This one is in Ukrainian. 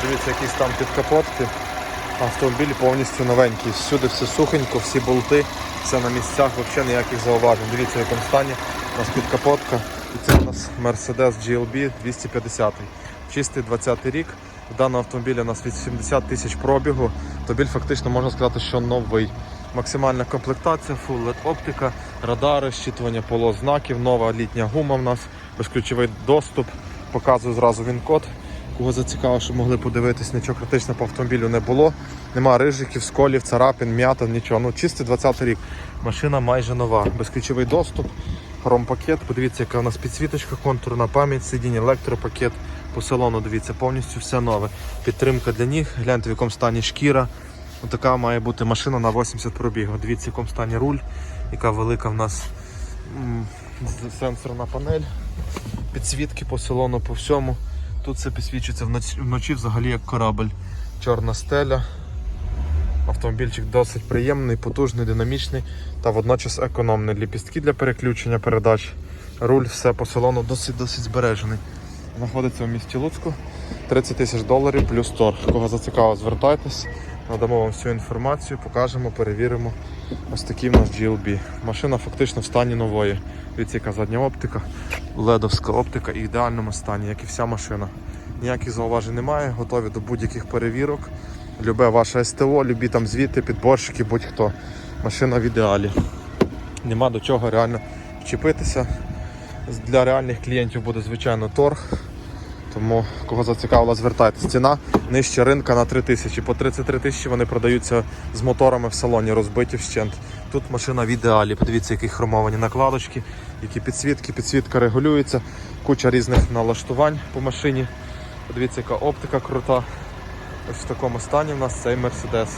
Подивіться, який стан під капотки. Автомобіль повністю новенький. Всюди все сухенько, всі болти, все на місцях, взагалі ніяких зауважень. Дивіться, в якому стані у нас підкапотка. І це у нас Mercedes GLB 250. Чистий 20-й рік. В даному автомобілі у нас 80 тисяч пробігу. Автомобіль фактично можна сказати, що новий. Максимальна комплектація, Full LED оптика, радари, щитування полос знаків, нова літня гума в нас, безключовий доступ. Показую зразу він-код. Кого зацікавило, щоб могли подивитись, нічого критичного по автомобілю не було. Нема рижиків, сколів, царапин, м'ята, нічого. Ну, чистий 20 рік. Машина майже нова. Безключовий доступ, хромпакет. Подивіться, яка у нас підсвіточка, контурна пам'ять, сидіння, електропакет. По салону дивіться, повністю все нове. Підтримка для ніг. Гляньте, в якому стані шкіра. Отака має бути машина на 80 пробігу. Дивіться, в якому стані руль, яка велика в нас сенсорна панель. Підсвітки по салону, по всьому. Тут все підсвічується вночі, взагалі як корабль. Чорна стеля. Автомобільчик досить приємний, потужний, динамічний та водночас економний. Ліпістки для переключення передач. Руль, все по салону досить досить збережений. Знаходиться в місті Луцьку. 30 тисяч доларів плюс торг. Кого зацікавило, звертайтесь. Надамо вам всю інформацію, покажемо, перевіримо. Ось такий в нас GLB. Машина фактично в стані нової. Дивіться, яка задня оптика, ледовська оптика і в ідеальному стані, як і вся машина. Ніяких зауважень немає, готові до будь-яких перевірок. Любе ваше СТО, любі там звіти, підборщики, будь-хто. Машина в ідеалі. Нема до чого реально вчепитися. Для реальних клієнтів буде звичайно торг. Тому кого зацікавило, звертайтесь. Ціна нижче ринка на 3 тисячі. По 33 тисячі вони продаються з моторами в салоні, розбиті вщент. Тут машина в ідеалі. Подивіться, які хромовані накладочки, які підсвітки, підсвітка регулюється, куча різних налаштувань по машині. Подивіться, яка оптика крута. Ось в такому стані в нас цей Mercedes.